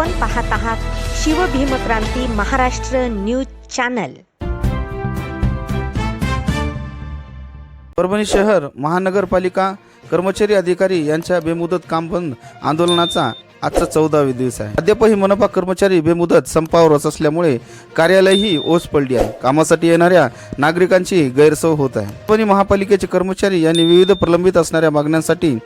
आपण पाहत आहात शिवभीमक्रांती महाराष्ट्र न्यूज चॅनल. परभणी शहर महानगरपालिका कर्मचारी अधिकारी यांच्या बेमुदत काम बंद आंदोलनाचा आजचा चौदावी दिवस आहे. अद्यापही मनपा कर्मचारी बेमुदत संपावर असल्यामुळे कार्यालयही ओस पडली आहे. कामासाठी येणाऱ्या नागरिकांची गैरसोय होत आहे. परभणी महापालिकेचे कर्मचारी यांनी विविध प्रलंबित असणाऱ्या मागण्यांसाठी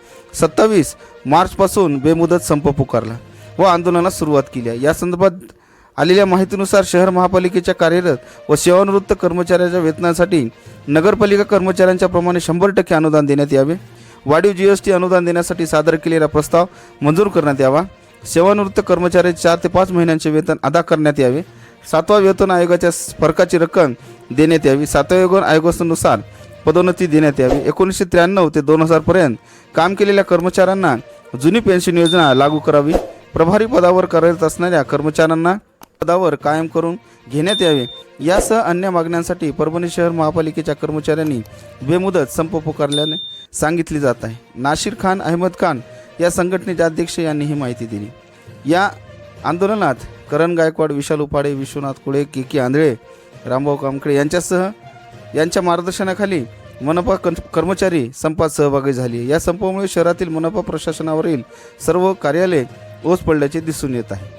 सत्तावीस मार्चपासून बेमुदत संप पुकारला. व आंदोलनास सुरुवात केली आहे. या संदर्भात आलेल्या माहितीनुसार शहर महापालिकेच्या कार्यरत व सेवानिवृत्त कर्मचाऱ्याच्या वेतनासाठी नगरपालिका कर्मचाऱ्यांच्या प्रमाणे शंभर टक्के अनुदान देण्यात यावे. वाढीव जी एस टी अनुदान देण्यासाठी सादर केलेला प्रस्ताव मंजूर करण्यात यावा. सेवानिवृत्त कर्मचाऱ्याचे चार ते पाच महिन्यांचे वेतन अदा करण्यात यावे. सातवा वेतन आयोगाच्या फरकाची रक्कम देण्यात यावी. सातव्या वेतन आयोगानुसार पदोन्नती देण्यात यावी. एकोणीसशे त्र्याण्णव ते दोन हजारपर्यंत काम केलेल्या कर्मचाऱ्यांना जुनी पेन्शन योजना लागू करावी. प्रभारी पदावर कार्यरत असणाऱ्या कर्मचाऱ्यांना पदावर कायम करून घेण्यात यावे. यासह अन्य मागण्यांसाठी परभणी शहर महापालिकेच्या कर्मचाऱ्यांनी बेमुदत संप पुकारल्याने सांगितली जात आहे. नाशिर खान अहमद खान या संघटनेचे अध्यक्ष यांनी ही माहिती दिली. या आंदोलनात करण गायकवाड विशाल उपाडे विश्वनाथ कुळे के के आंधळे रामभाऊ कामकडे यांच्यासह यांच्या मार्गदर्शनाखाली मनपा कर्मचारी संपात सहभागी झाली. या संपामुळे शहरातील मनपा प्रशासनावरील सर्व कार्यालय ओस पडल्याचे दिसून येत आहे.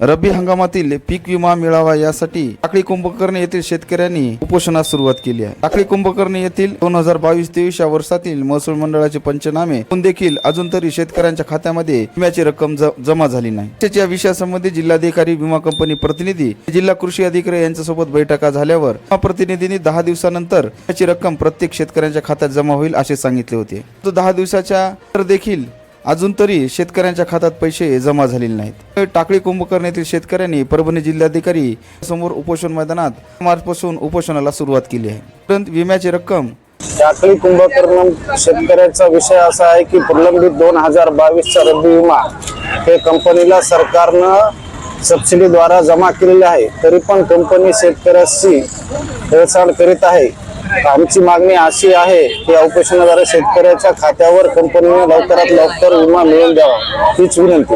रब्बी हंगामातील पीक विमा मिळावा यासाठी टाकळी कुंभकर्ण येथील शेतकऱ्यांनी उपोषणास सुरुवात केली आहे. टाकळी कुंभकर्ण येथील दोन हजार बावीस तेवीस या वर्षातील महसूल मंडळाचे पंचनामे देखील अजून तरी शेतकऱ्यांच्या खात्यामध्ये विम्याची रक्कम ज- जमा झाली नाही. त्याच्या या विषयासंबंधी जिल्हाधिकारी विमा कंपनी प्रतिनिधी जिल्हा कृषी अधिकारी यांच्यासोबत बैठका झाल्यावर विमा प्रतिनिधींनी दहा दिवसानंतर विम्याची रक्कम प्रत्येक शेतकऱ्यांच्या खात्यात जमा होईल असे सांगितले होते. तो दहा दिवसाच्या तर देखील अजून तरी शेतकऱ्यांच्या खात्यात पैसे जमा झालेले नाहीत. टाकळी कुंभकर्ण येथील शेतकऱ्यांनी परभणी जिल्हाधिकारी समोर उपोषण मैदानात मार्चपासून उपोषणाला सुरुवात केली आहे. परंतु विम्याची रक्कम टाकळी कुंभकर्ण शेतकऱ्याचा विषय असा आहे की प्रलंबित दोन हजार बावीसचा रब्बी विमा हे कंपनीला सरकारनं सबसिडीद्वारा जमा केलेले आहे. तरी पण कंपनी शेतकऱ्याशी हेळसांड करीत आहे. आमची मागणी अशी आहे की या शेतकऱ्याच्या खात्यावर कंपनीने लवकरात लवकर विमा मिळवून द्यावा हीच विनंती.